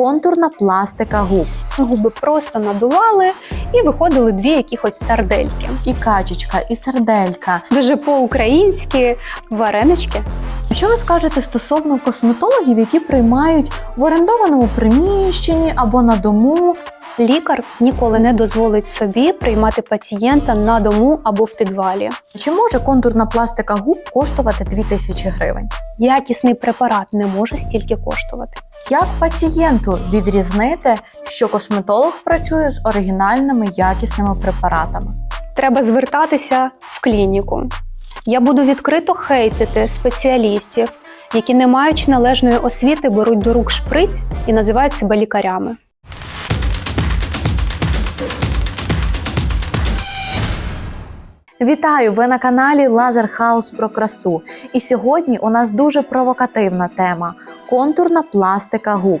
контурна пластика губ. Губи просто надували і виходили дві якихось сардельки. І качечка, і сарделька. Дуже по-українськи варенички. Що ви скажете стосовно косметологів, які приймають в орендованому приміщенні або на дому? Лікар ніколи не дозволить собі приймати пацієнта на дому або в підвалі. Чи може контурна пластика губ коштувати 2000 гривень? Якісний препарат не може стільки коштувати. Як пацієнту відрізнити, що косметолог працює з оригінальними якісними препаратами? Треба звертатися в клініку. Я буду відкрито хейтити спеціалістів, які, не маючи належної освіти, беруть до рук шприць і називають себе лікарями. Вітаю! Ви на каналі Лазер Хаус про красу. І сьогодні у нас дуже провокативна тема контурна пластика губ.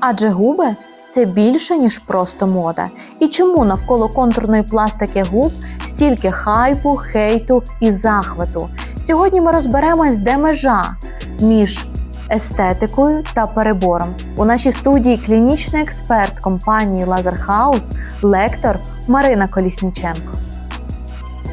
Адже губи це більше, ніж просто мода. І чому навколо контурної пластики губ стільки хайпу, хейту і захвату? Сьогодні ми розберемось, де межа між естетикою та перебором. У нашій студії клінічний експерт компанії Лазер Хаус, лектор Марина Колісніченко.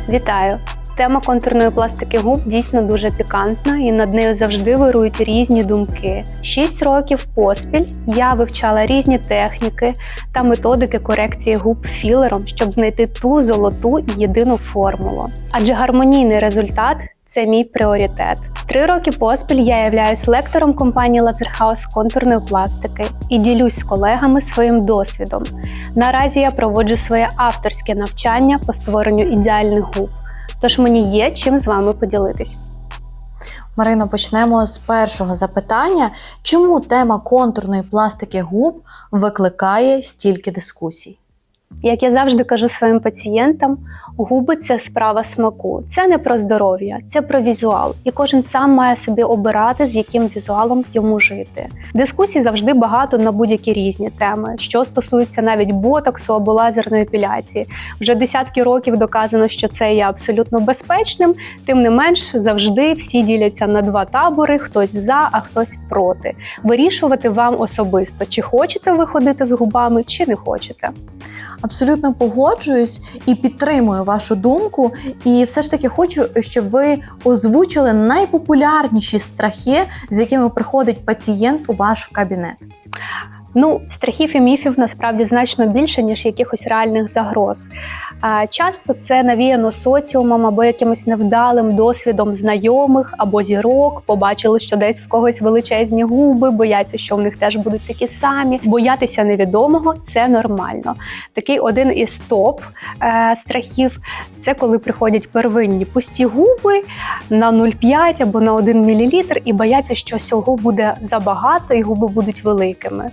Вітаю! Тема контурної пластики губ дійсно дуже пікантна, і над нею завжди вирують різні думки. Шість років поспіль я вивчала різні техніки та методики корекції губ філером, щоб знайти ту золоту і єдину формулу. Адже гармонійний результат це мій пріоритет. Три роки поспіль я являюсь лектором компанії Лазерхаус контурної пластики і ділюсь з колегами своїм досвідом. Наразі я проводжу своє авторське навчання по створенню ідеальних губ. Тож мені є чим з вами поділитись. Марино, почнемо з першого запитання. Чому тема контурної пластики губ викликає стільки дискусій? Як я завжди кажу своїм пацієнтам, губи це справа смаку. Це не про здоров'я, це про візуал. І кожен сам має собі обирати, з яким візуалом йому жити. Дискусій завжди багато на будь-які різні теми, що стосується навіть ботоксу або лазерної епіляції. Вже десятки років доказано, що це є абсолютно безпечним. Тим не менш, завжди всі діляться на два табори: хтось за, а хтось проти. Вирішувати вам особисто, чи хочете ви ходити з губами, чи не хочете. Абсолютно погоджуюсь і підтримую вашу думку. І все ж таки хочу, щоб ви озвучили найпопулярніші страхи, з якими приходить пацієнт у ваш кабінет. Ну, страхів і міфів насправді значно більше, ніж якихось реальних загроз. Часто це навіяно соціумом або якимось невдалим досвідом знайомих або зірок. Побачили, що десь в когось величезні губи, бояться, що в них теж будуть такі самі. Боятися невідомого це нормально. Такий один із топ е, страхів це коли приходять первинні пусті губи на 0,5 або на 1 мл і бояться, що цього буде забагато і губи будуть великими.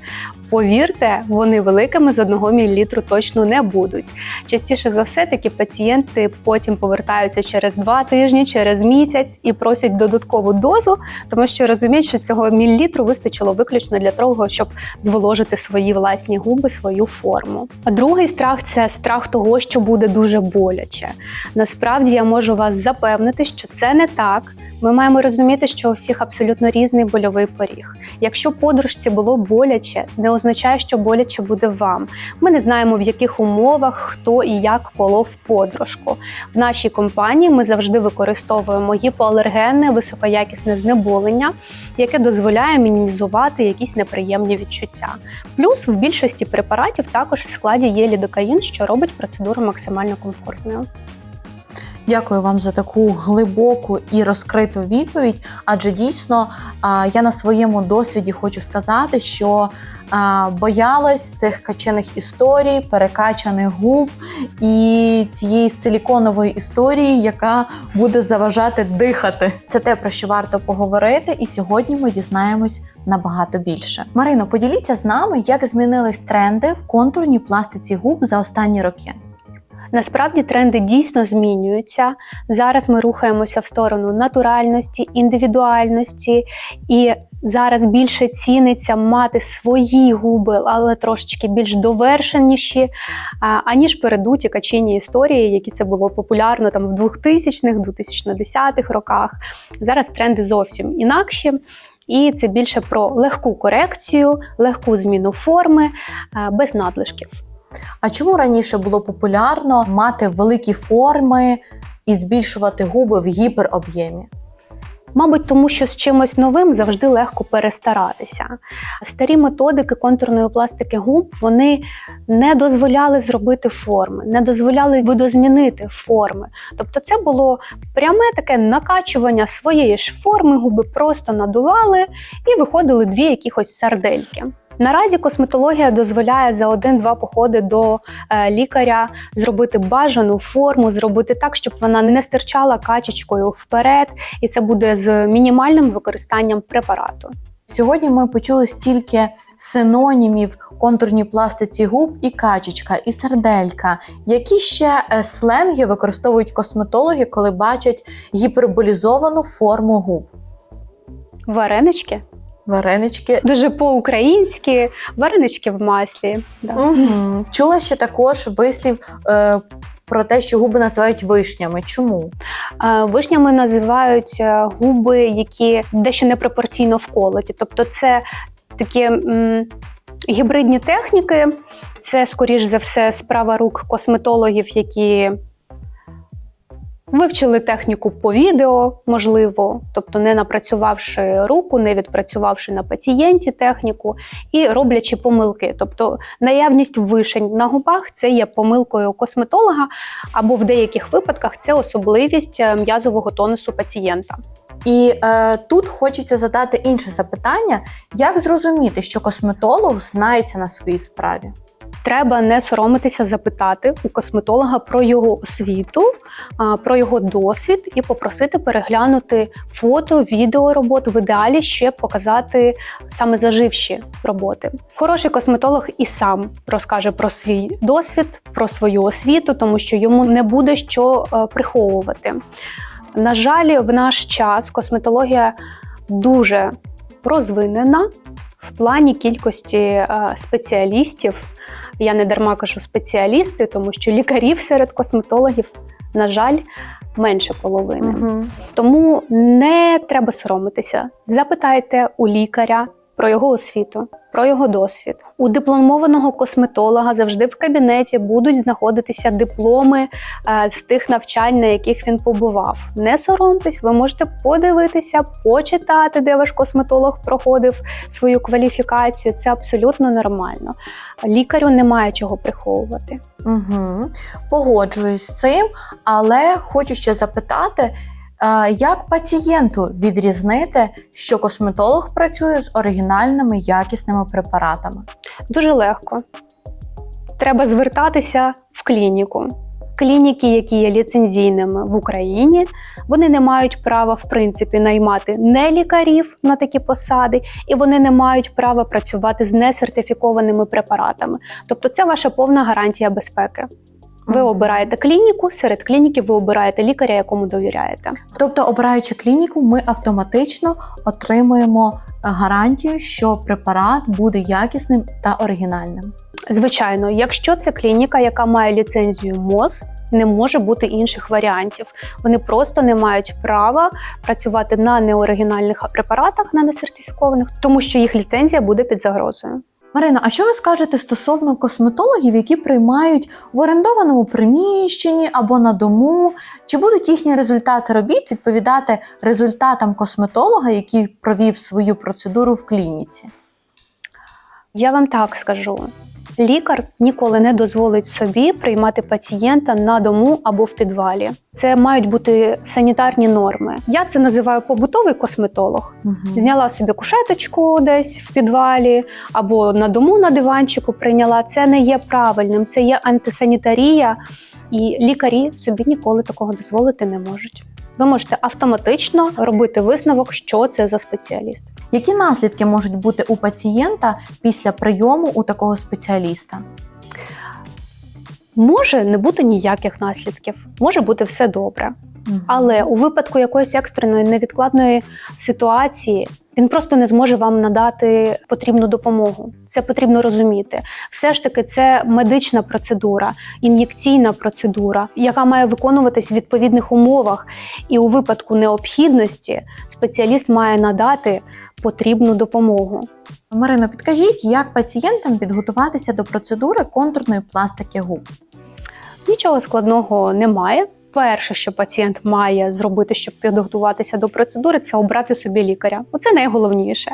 Повірте, вони великими з 1 мл точно не будуть. Частіше за все, такі пацієнти потім повертаються через два тижні, через місяць і просять додаткову дозу, тому що розуміють, що цього мілілітру вистачило виключно для того, щоб зволожити свої власні губи, свою форму. А другий страх це страх того, що буде дуже боляче. Насправді я можу вас запевнити, що це не так. Ми маємо розуміти, що у всіх абсолютно різний больовий поріг. Якщо подружці було боляче, не означає, що боляче буде вам. Ми не знаємо, в яких умовах хто і як колов подружку. В нашій компанії ми завжди використовуємо гіпоалергенне високоякісне знеболення, яке дозволяє мінімізувати якісь неприємні відчуття. Плюс в більшості препаратів також в складі є лідокаїн, що робить процедуру максимально комфортною. Дякую вам за таку глибоку і розкриту відповідь. Адже дійсно я на своєму досвіді хочу сказати, що боялась цих качених історій, перекачаних губ і цієї силіконової історії, яка буде заважати дихати. Це те, про що варто поговорити, і сьогодні ми дізнаємось набагато більше. Марино, поділіться з нами, як змінились тренди в контурній пластиці губ за останні роки. Насправді тренди дійсно змінюються. Зараз ми рухаємося в сторону натуральності, індивідуальності, і зараз більше ціниться мати свої губи, але трошечки більш довершеніші, аніж передуті качені історії, які це було популярно там в 2000-х, 2010-х роках. Зараз тренди зовсім інакші. і це більше про легку корекцію, легку зміну форми без надлишків. А чому раніше було популярно мати великі форми і збільшувати губи в гіпероб'ємі? Мабуть, тому що з чимось новим завжди легко перестаратися. Старі методики контурної пластики губ вони не дозволяли зробити форми, не дозволяли видозмінити форми. Тобто, це було пряме таке накачування своєї ж форми, губи просто надували і виходили дві якихось сардельки. Наразі косметологія дозволяє за один-два походи до е, лікаря зробити бажану форму, зробити так, щоб вона не стирчала качечкою вперед, і це буде з мінімальним використанням препарату. Сьогодні ми почули стільки синонімів контурній пластиці губ і качечка, і серделька. Які ще е, сленги використовують косметологи, коли бачать гіперболізовану форму губ? Варенички Варенички. дуже по-українськи, варенички в маслі. Да. Угу. Чула ще також вислів е, про те, що губи називають вишнями. Чому? Е, Вишнями називають е, губи, які дещо непропорційно вколоті. Тобто, це такі м, гібридні техніки, це, скоріш за все, справа рук косметологів, які вивчили техніку по відео, можливо, тобто не напрацювавши руку, не відпрацювавши на пацієнті техніку і роблячи помилки. Тобто наявність вишень на губах це є помилкою косметолога, або в деяких випадках це особливість е, м'язового тонусу пацієнта. І е, тут хочеться задати інше запитання: як зрозуміти, що косметолог знається на своїй справі? Треба не соромитися запитати у косметолога про його освіту, про його досвід і попросити переглянути фото, відео робот, в ідеалі ще показати саме заживші роботи. Хороший косметолог і сам розкаже про свій досвід, про свою освіту, тому що йому не буде що е, приховувати. На жаль, в наш час косметологія дуже розвинена в плані кількості е, спеціалістів. Я не дарма кажу спеціалісти, тому що лікарів серед косметологів, на жаль, менше половини. Угу. Тому не треба соромитися. Запитайте у лікаря про його освіту, про його досвід. У дипломованого косметолога завжди в кабінеті будуть знаходитися дипломи е, з тих навчань, на яких він побував. Не соромтесь, ви можете подивитися, почитати, де ваш косметолог проходив свою кваліфікацію. Це абсолютно нормально. Лікарю немає чого приховувати. Угу. Погоджуюсь з цим, але хочу ще запитати, як пацієнту відрізнити, що косметолог працює з оригінальними якісними препаратами? Дуже легко. Треба звертатися в клініку. Клініки, які є ліцензійними в Україні, вони не мають права в принципі наймати не лікарів на такі посади, і вони не мають права працювати з несертифікованими препаратами. Тобто, це ваша повна гарантія безпеки. Ви обираєте клініку, серед клініків ви обираєте лікаря, якому довіряєте. Тобто, обираючи клініку, ми автоматично отримуємо гарантію, що препарат буде якісним та оригінальним. Звичайно, якщо це клініка, яка має ліцензію МОЗ, не може бути інших варіантів. Вони просто не мають права працювати на неоригінальних препаратах, на несертифікованих, тому що їх ліцензія буде під загрозою. Марина, а що ви скажете стосовно косметологів, які приймають в орендованому приміщенні або на дому? Чи будуть їхні результати робіт відповідати результатам косметолога, який провів свою процедуру в клініці? Я вам так скажу. Лікар ніколи не дозволить собі приймати пацієнта на дому або в підвалі. Це мають бути санітарні норми. Я це називаю побутовий косметолог. Угу. Зняла собі кушеточку десь в підвалі або на дому на диванчику прийняла. Це не є правильним, це є антисанітарія, і лікарі собі ніколи такого дозволити не можуть. Ви можете автоматично робити висновок, що це за спеціаліст. Які наслідки можуть бути у пацієнта після прийому у такого спеціаліста? Може не бути ніяких наслідків, може бути все добре. Але у випадку якоїсь екстреної невідкладної ситуації він просто не зможе вам надати потрібну допомогу. Це потрібно розуміти. Все ж таки, це медична процедура, ін'єкційна процедура, яка має виконуватись в відповідних умовах. І у випадку необхідності спеціаліст має надати потрібну допомогу. Марино, підкажіть, як пацієнтам підготуватися до процедури контурної пластики губ? Нічого складного немає. Перше, що пацієнт має зробити, щоб підготуватися до процедури, це обрати собі лікаря. Оце найголовніше.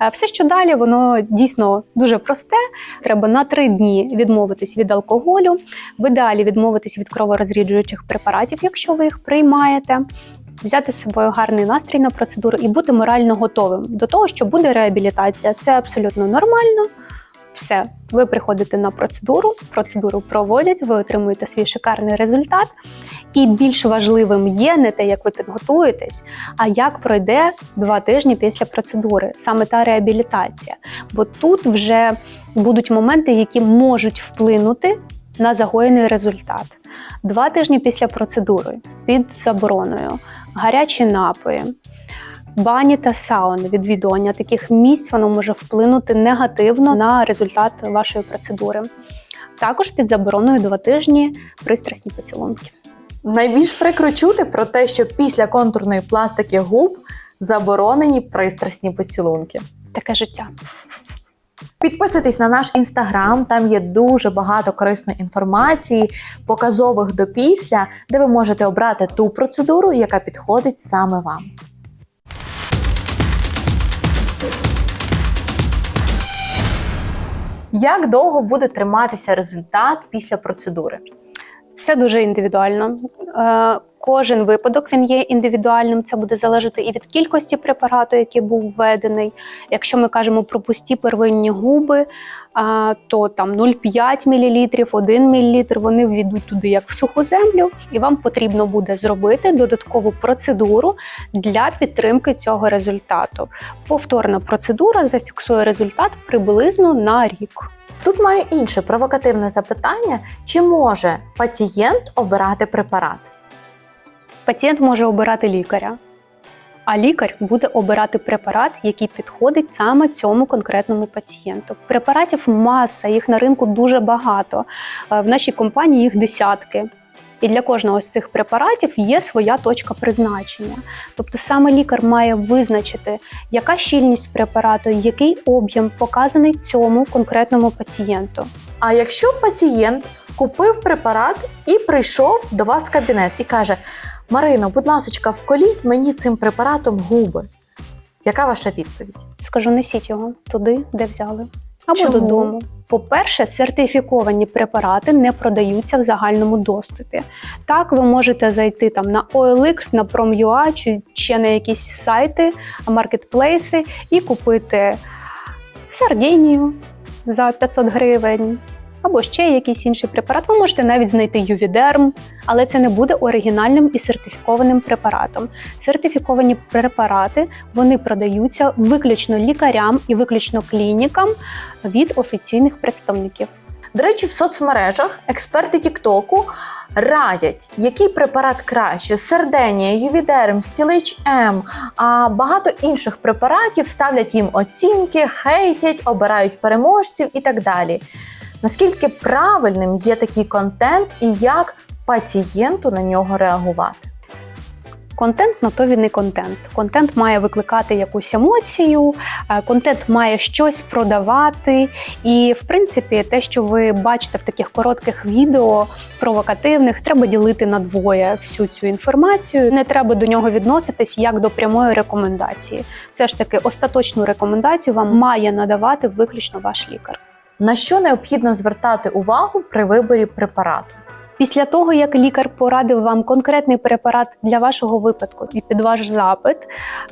Е, Все, що далі, воно дійсно дуже просте. Треба на три дні відмовитись від алкоголю, в ідеалі відмовитись від кроворозріджуючих препаратів, якщо ви їх приймаєте. Взяти з собою гарний настрій на процедуру і бути морально готовим до того, що буде реабілітація. Це абсолютно нормально. Все, ви приходите на процедуру, процедуру проводять, ви отримуєте свій шикарний результат. І більш важливим є не те, як ви підготуєтесь, а як пройде два тижні після процедури, саме та реабілітація. Бо тут вже будуть моменти, які можуть вплинути на загоєний результат. Два тижні після процедури під забороною, гарячі напої. Бані та сауни, відвідування таких місць воно може вплинути негативно на результат вашої процедури. Також під забороною два тижні пристрасні поцілунки. Найбільш прикро чути про те, що після контурної пластики губ заборонені пристрасні поцілунки. Таке життя. Підписуйтесь на наш інстаграм, там є дуже багато корисної інформації, показових до після, де ви можете обрати ту процедуру, яка підходить саме вам. Як довго буде триматися результат після процедури? Все дуже індивідуально. Е, Кожен випадок він є індивідуальним. Це буде залежати і від кількості препарату, який був введений. Якщо ми кажемо про пусті первинні губи, то там 0,5 мл, 1 мл, вони війдуть туди як в суху землю, і вам потрібно буде зробити додаткову процедуру для підтримки цього результату. Повторна процедура зафіксує результат приблизно на рік. Тут маю інше провокативне запитання: чи може пацієнт обирати препарат? Пацієнт може обирати лікаря, а лікар буде обирати препарат, який підходить саме цьому конкретному пацієнту. Препаратів маса, їх на ринку дуже багато. Е, В нашій компанії їх десятки. І для кожного з цих препаратів є своя точка призначення. Тобто саме лікар має визначити, яка щільність препарату, який об'єм показаний цьому конкретному пацієнту. А якщо пацієнт купив препарат і прийшов до вас в кабінет і каже: Марино, будь ласка, вколіть мені цим препаратом губи. Яка ваша відповідь? Скажу, несіть його туди, де взяли. Або Чому? додому. По-перше, сертифіковані препарати не продаються в загальному доступі. Так, ви можете зайти там на OLX, на Prom.ua чи ще на якісь сайти, маркетплейси і купити сардінію за 500 гривень. Або ще якийсь інший препарат. Ви можете навіть знайти Ювідерм, але це не буде оригінальним і сертифікованим препаратом. Сертифіковані препарати вони продаються виключно лікарям і виключно клінікам від офіційних представників. До речі, в соцмережах експерти Тіктоку радять, який препарат краще: Серденія, Ювідерм, Стілич М, а багато інших препаратів ставлять їм оцінки, хейтять, обирають переможців і так далі. Наскільки правильним є такий контент і як пацієнту на нього реагувати? Контент на то він і контент. Контент має викликати якусь емоцію, е, контент має щось продавати. І, в принципі, те, що ви бачите в таких коротких відео провокативних, треба ділити на двоє всю цю інформацію. Не треба до нього відноситись як до прямої рекомендації. Все ж таки, остаточну рекомендацію вам має надавати виключно ваш лікар. На що необхідно звертати увагу при виборі препарату? Після того, як лікар порадив вам конкретний препарат для вашого випадку і під ваш запит,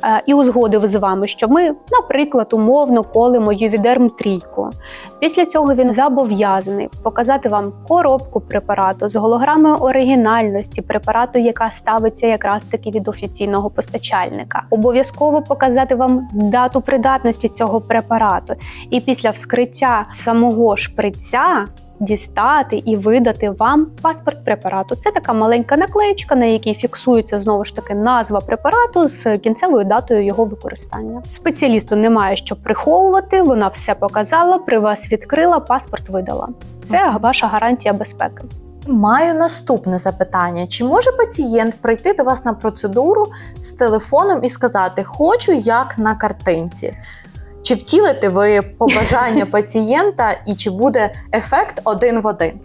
е, і узгодив з вами, що ми, наприклад, умовно колимо ювідерм трійку. Після цього він зобов'язаний показати вам коробку препарату з голограмою оригінальності препарату, яка ставиться якраз таки від офіційного постачальника. Обов'язково показати вам дату придатності цього препарату. І після вскриття самого шприця дістати і видати вам паспорт препарату. Це така маленька наклеєчка, на якій фіксується знову ж таки назва препарату з кінцевою датою його використання. Спеціалісту немає що приховувати, вона все показала, при вас відкрила, паспорт видала. Це ваша гарантія безпеки. Маю наступне запитання: чи може пацієнт прийти до вас на процедуру з телефоном і сказати Хочу як на картинці? Чи втілите ви побажання пацієнта і чи буде ефект один в один?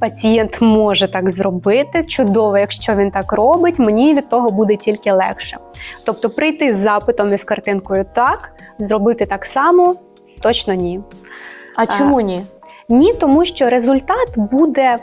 Пацієнт може так зробити. Чудово, якщо він так робить, мені від того буде тільки легше. Тобто, прийти з запитом і з картинкою так, зробити так само точно ні. А чому ні? Ні, тому що результат буде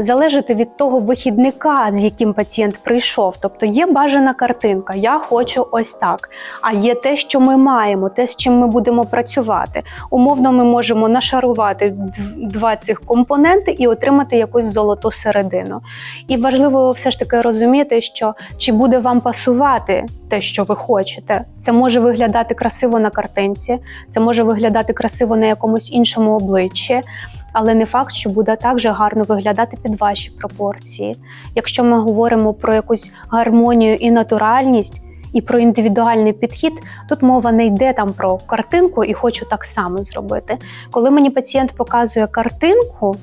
залежати від того вихідника, з яким пацієнт прийшов. Тобто є бажана картинка, я хочу ось так. А є те, що ми маємо, те, з чим ми будемо працювати. Умовно, ми можемо нашарувати два цих компоненти і отримати якусь золоту середину. І важливо все ж таки розуміти, що чи буде вам пасувати те, що ви хочете. Це може виглядати красиво на картинці, це може виглядати красиво на якомусь іншому обличчі, але не факт, що буде так же гарно виглядати під ваші пропорції. Якщо ми говоримо про якусь гармонію і натуральність. І про індивідуальний підхід тут мова не йде там про картинку і хочу так само зробити. Коли мені пацієнт показує картинку,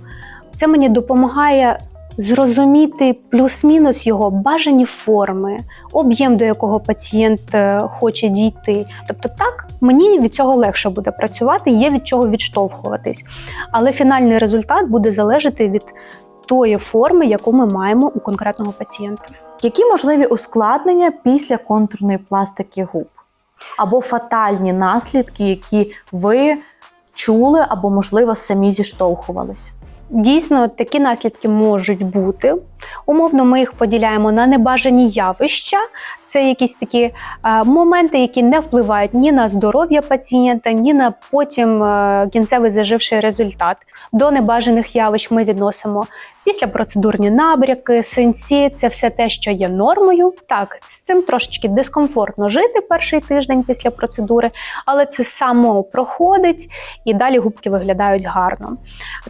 це мені допомагає зрозуміти плюс-мінус його бажані форми, об'єм, до якого пацієнт е, хоче дійти. Тобто, так мені від цього легше буде працювати, є від чого відштовхуватись. Але фінальний результат буде залежати від тої форми, яку ми маємо у конкретного пацієнта. Які можливі ускладнення після контурної пластики губ? Або фатальні наслідки, які ви чули або, можливо, самі зіштовхувались? Дійсно, такі наслідки можуть бути. Умовно, ми їх поділяємо на небажані явища. Це якісь такі е, моменти, які не впливають ні на здоров'я пацієнта, ні на потім е, кінцевий заживший результат. До небажаних явищ ми відносимо післяпроцедурні набряки, синці це все те, що є нормою. Так, з цим трошечки дискомфортно жити перший тиждень після процедури, але це само проходить і далі губки виглядають гарно.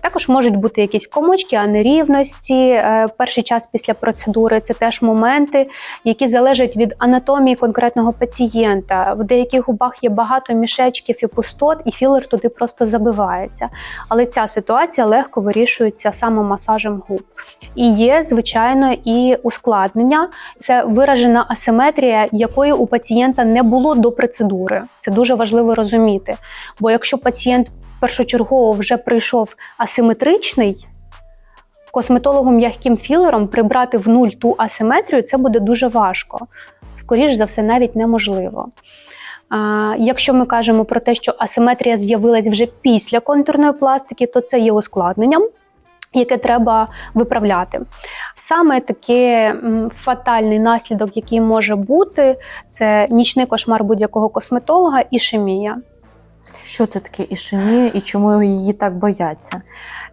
Також можуть бути якісь комочки, а нерівності. е, Перший час після процедури це теж моменти, які залежать від анатомії конкретного пацієнта. В деяких губах є багато мішечків і пустот, і філер туди просто забивається. Але ця ситуація легко вирішується самомасажем губ. І є, звичайно, і ускладнення. Це виражена асиметрія, якої у пацієнта не було до процедури. Це дуже важливо розуміти. Бо якщо пацієнт першочергово вже прийшов асиметричний, косметологом м'яким філером прибрати в нуль ту асиметрію це буде дуже важко. Скоріш за все, навіть неможливо. Якщо ми кажемо про те, що асиметрія з'явилась вже після контурної пластики, то це є ускладненням. Яке треба виправляти. Саме такий фатальний наслідок, який може бути, це нічний кошмар будь-якого косметолога ішемія. Що це таке ішемія і чому її так бояться?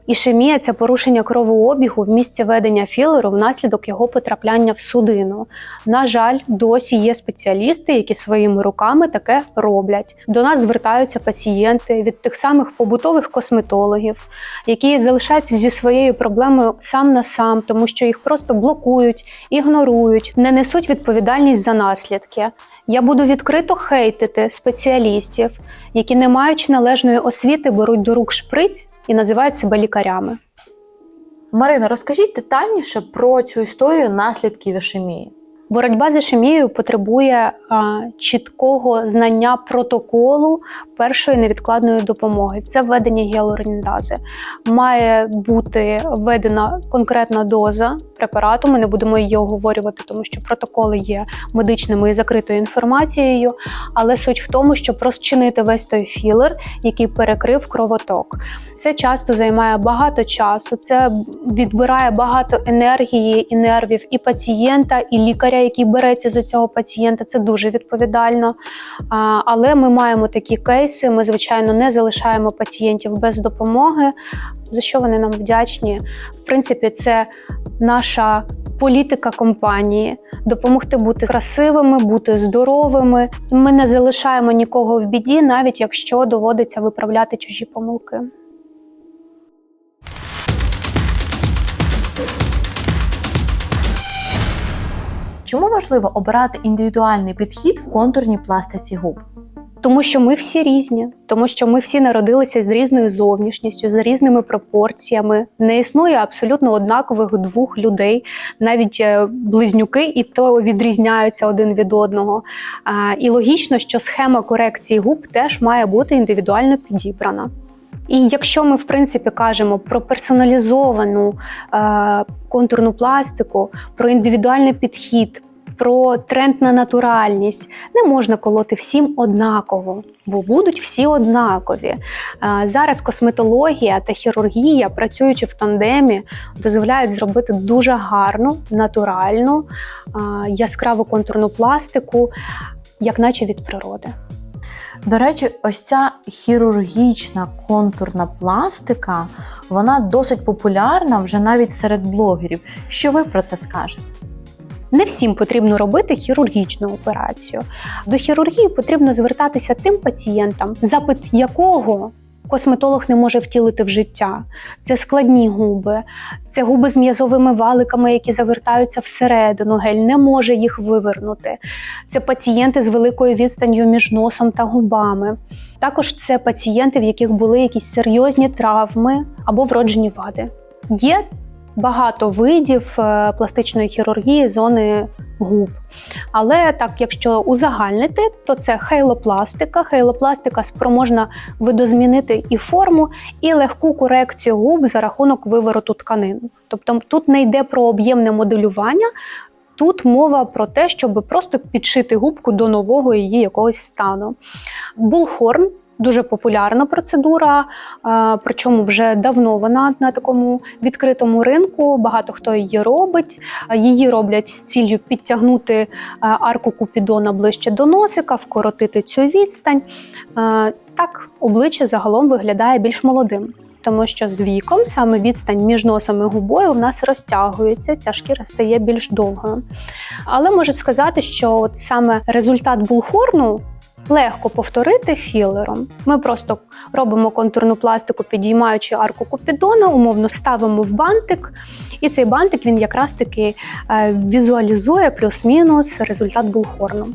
Ішемія це порушення кровообігу в місці ведення філеру внаслідок його потрапляння в судину. На жаль, досі є спеціалісти, які своїми руками таке роблять. До нас звертаються пацієнти від тих самих побутових косметологів, які залишаються зі своєю проблемою сам на сам, тому що їх просто блокують, ігнорують, не несуть відповідальність за наслідки. Я буду відкрито хейтити спеціалістів, які, не маючи належної освіти, беруть до рук шприць і називають себе лікарями. Марина, розкажіть детальніше про цю історію наслідків ішемії. Боротьба з ішемією потребує а, чіткого знання протоколу першої невідкладної допомоги. Це введення гіалуронідази. Має бути введена конкретна доза препарату. Ми не будемо її оговорювати, тому що протоколи є медичними і закритою інформацією. Але суть в тому, щоб розчинити весь той філер, який перекрив кровоток. Це часто займає багато часу. Це відбирає багато енергії і нервів і пацієнта, і лікаря, який береться за цього пацієнта. Це дуже відповідально. Але ми маємо такі кейси. Ми, звичайно, не залишаємо пацієнтів без допомоги, за що вони нам вдячні. В принципі, це наша політика компанії. Допомогти бути красивими, бути здоровими. Ми не залишаємо нікого в біді, навіть якщо доводиться виправляти чужі помилки. Чому важливо обирати індивідуальний підхід в контурній пластиці губ? Тому що ми всі різні, тому що ми всі народилися з різною зовнішністю, з різними пропорціями. Не існує абсолютно однакових двох людей, навіть е, близнюки і то відрізняються один від одного. І логічно, що схема корекції губ теж має бути індивідуально підібрана. І якщо ми в принципі кажемо про персоналізовану е, контурну пластику, про індивідуальний підхід, про тренд на натуральність, не можна колоти всім однаково, бо будуть всі однакові. Е, зараз косметологія та хірургія, працюючи в тандемі, дозволяють зробити дуже гарну, натуральну, е, яскраву контурну пластику, як наче від природи. До речі, ось ця хірургічна контурна пластика, вона досить популярна вже навіть серед блогерів. Що ви про це скажете? Не всім потрібно робити хірургічну операцію. До хірургії потрібно звертатися тим пацієнтам, запит якого косметолог не може втілити в життя. Це складні губи, це губи з м'язовими валиками, які завертаються всередину. Гель не може їх вивернути. Це пацієнти з великою відстанню між носом та губами. Також це пацієнти, в яких були якісь серйозні травми або вроджені вади. Є багато видів е, пластичної хірургії зони губ. Але так, якщо узагальнити, то це хейлопластика. Хейлопластика спроможна видозмінити і форму, і легку корекцію губ за рахунок вивороту тканин. Тобто тут не йде про об'ємне моделювання. Тут мова про те, щоб просто підшити губку до нового її якогось стану. Булхорн дуже популярна процедура, е, причому вже давно вона на такому відкритому ринку. Багато хто її робить. Її роблять з ціллю підтягнути е, арку купідона ближче до носика, вкоротити цю відстань. Е, Так обличчя загалом виглядає більш молодим. Тому що з віком саме відстань між носом і губою в нас розтягується, ця шкіра стає більш довгою. Але можу сказати, що от саме результат булхорну легко повторити філером. Ми просто робимо контурну пластику, підіймаючи арку купідона, умовно ставимо в бантик, і цей бантик він якраз таки е, візуалізує плюс-мінус результат булхорну.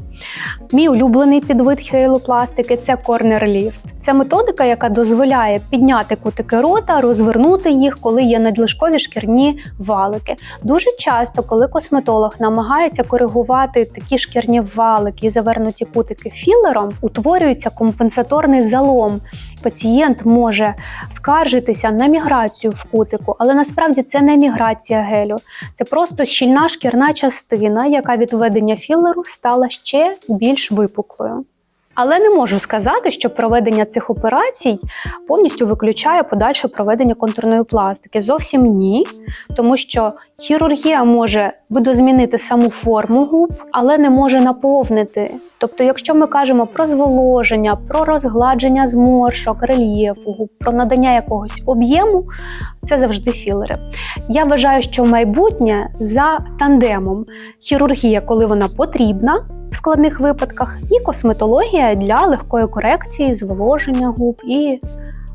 Мій улюблений підвид хейлопластики це корнер-ліфт. Це методика, яка дозволяє підняти кутики рота, розвернути їх, коли є надлишкові шкірні валики. Дуже часто, коли косметолог намагається коригувати такі шкірні валики і завернуті кутики філером, утворюється компенсаторний залом. Пацієнт може скаржитися на міграцію в кутику, але насправді це не міграція гелю, це просто щільна шкірна частина, яка від введення філеру стала ще більш випуклою. Але не можу сказати, що проведення цих операцій повністю виключає подальше проведення контурної пластики. Зовсім ні, тому що хірургія може видозмінити саму форму губ, але не може наповнити. Тобто, якщо ми кажемо про зволоження, про розгладження зморшок, рельєфу про надання якогось об'єму, це завжди філери. Я вважаю, що майбутнє за тандемом хірургія, коли вона потрібна в складних випадках, і косметологія для легкої корекції, зволоження губ і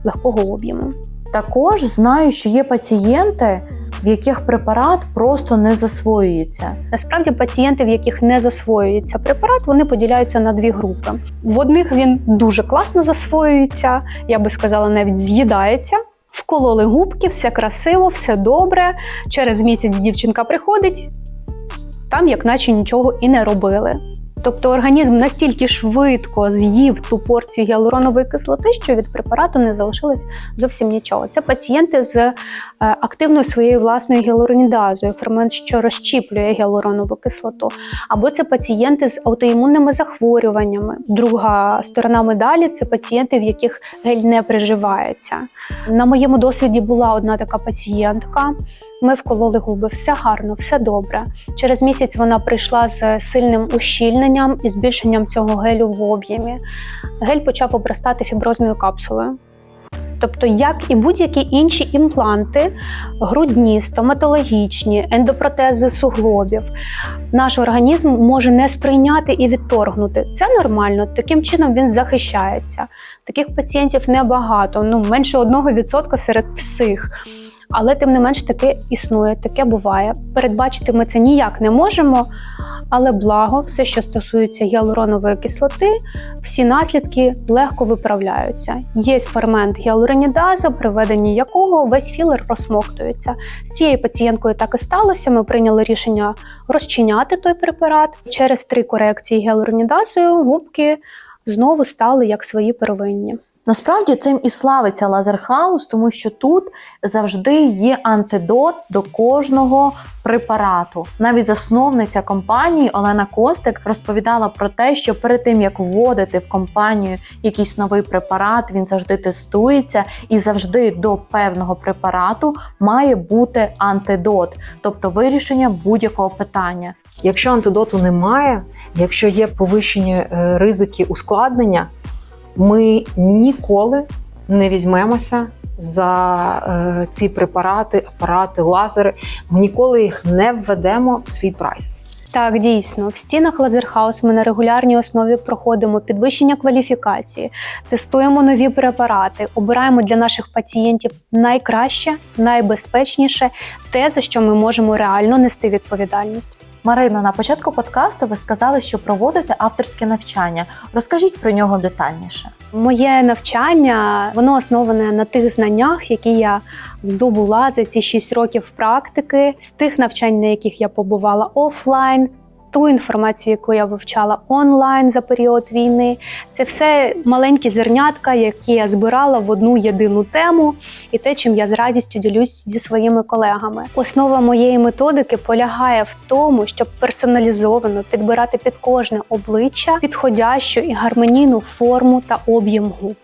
легкого об'єму. Також знаю, що є пацієнти, в яких препарат просто не засвоюється. Насправді пацієнти, в яких не засвоюється препарат, вони поділяються на дві групи. В одних він дуже класно засвоюється, я би сказала, навіть з'їдається. Вкололи губки, все красиво, все добре. Через місяць дівчинка приходить, там як наче нічого і не робили. Тобто організм настільки швидко з'їв ту порцію гіалуронової кислоти, що від препарату не залишилось зовсім нічого. Це пацієнти з е, активною своєю власною гіалуронідазою, фермент, що розщіплює гіалуронову кислоту, або це пацієнти з аутоімунними захворюваннями. Друга сторона медалі це пацієнти, в яких гель не приживається. На моєму досвіді була одна така пацієнтка. Ми вкололи губи, все гарно, все добре. Через місяць вона прийшла з сильним ущільненням і збільшенням цього гелю в об'ємі. Гель почав обростати фіброзною капсулою. Тобто, як і будь-які інші імпланти, грудні, стоматологічні, ендопротези суглобів, наш організм може не сприйняти і відторгнути. Це нормально, таким чином він захищається. Таких пацієнтів небагато, ну менше 1% серед всіх. Але тим не менш таке існує, таке буває. Передбачити ми це ніяк не можемо. але благо, все, що стосується гіалуронової кислоти, всі наслідки легко виправляються. Є фермент гіалуронідаза, при введенні якого весь філер розсмоктується. З цією пацієнткою так і сталося. Ми прийняли рішення розчиняти той препарат. Через три корекції гіалуронідазою губки знову стали як свої первинні. Насправді цим і славиться лазерхаус, тому що тут завжди є антидот до кожного препарату. Навіть засновниця компанії Олена Костик розповідала про те, що перед тим як вводити в компанію якийсь новий препарат, він завжди тестується, і завжди до певного препарату має бути антидот, тобто вирішення будь-якого питання. Якщо антидоту немає, якщо є повищені е, ризики ускладнення, ми ніколи не візьмемося за е, ці препарати, апарати, лазери. Ми ніколи їх не введемо в свій прайс. Так, дійсно, в стінах Лазерхаус ми на регулярній основі проходимо підвищення кваліфікації, тестуємо нові препарати, обираємо для наших пацієнтів найкраще, найбезпечніше, те, за що ми можемо реально нести відповідальність. Марино, на початку подкасту ви сказали, що проводите авторське навчання. Розкажіть про нього детальніше. Моє навчання воно основане на тих знаннях, які я здобула за ці 6 років практики, з тих навчань, на яких я побувала офлайн. Ту інформацію, яку я вивчала онлайн за період війни, це все маленькі зернятка, які я збирала в одну єдину тему, і те, чим я з радістю ділюсь зі своїми колегами. Основа моєї методики полягає в тому, щоб персоналізовано підбирати під кожне обличчя підходящу і гармонійну форму та об'єм губ,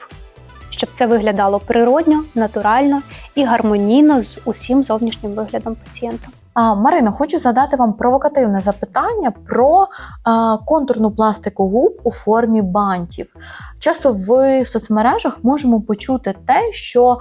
щоб це виглядало природньо, натурально і гармонійно з усім зовнішнім виглядом пацієнта. А, Марино, хочу задати вам провокативне запитання про контурну пластику губ у формі бантів. Часто в соцмережах можемо почути те, що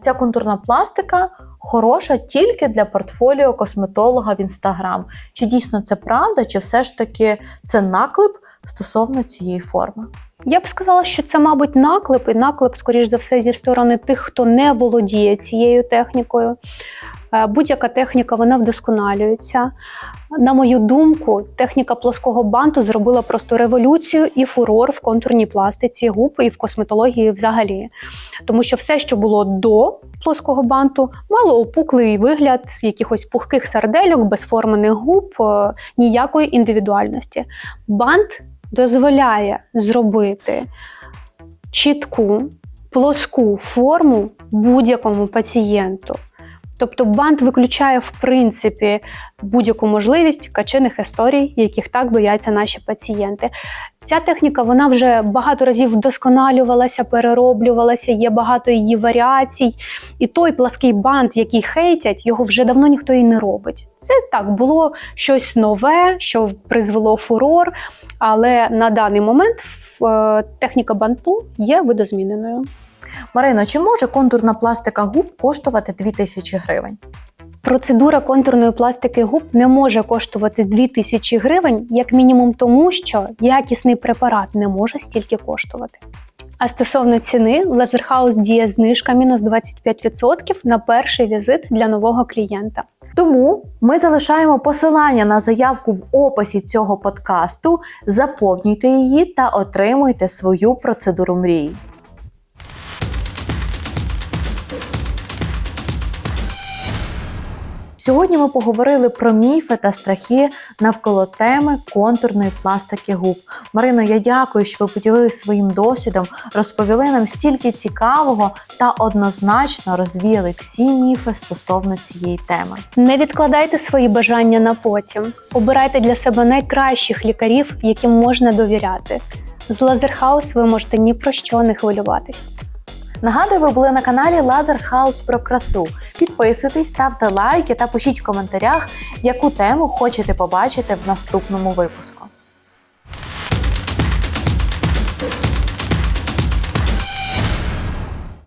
ця контурна пластика хороша тільки для портфоліо косметолога в інстаграм. Чи дійсно це правда, чи все ж таки це наклеп стосовно цієї форми? Я б сказала, що це, мабуть, наклеп, і наклеп, скоріш за все, зі сторони тих, хто не володіє цією технікою. Е, Будь-яка техніка вона вдосконалюється. На мою думку, техніка плоского банту зробила просто революцію і фурор в контурній пластиці губ і в косметології взагалі. Тому що все, що було до плоского банту, мало опуклий вигляд якихось пухких сардельок, безформених губ, е, ніякої індивідуальності. Бант дозволяє зробити чітку плоску форму будь-якому пацієнту. Тобто бант виключає в принципі будь-яку можливість качених історій, яких так бояться наші пацієнти. Ця техніка вона вже багато разів вдосконалювалася, перероблювалася, є багато її варіацій. І той плаский бант, який хейтять, його вже давно ніхто і не робить. Це так було щось нове, що призвело фурор, але на даний момент е, техніка банту є видозміненою. Марино, чи може контурна пластика губ коштувати 2000 гривень? Процедура контурної пластики губ не може коштувати 2000 гривень, як мінімум, тому що якісний препарат не може стільки коштувати. А стосовно ціни, Лазерхаус діє знижка мінус 25% на перший візит для нового клієнта. Тому ми залишаємо посилання на заявку в описі цього подкасту. Заповнюйте її та отримуйте свою процедуру мрії. Сьогодні ми поговорили про міфи та страхи навколо теми контурної пластики губ. Марино, я дякую, що ви поділилися своїм досвідом, розповіли нам стільки цікавого та однозначно розвіяли всі міфи стосовно цієї теми. Не відкладайте свої бажання на потім. Обирайте для себе найкращих лікарів, яким можна довіряти. З Лазерхаус ви можете ні про що не хвилюватись. Нагадую, ви були на каналі Лазер Хаус про красу. Підписуйтесь, ставте лайки та пишіть в коментарях, яку тему хочете побачити в наступному випуску.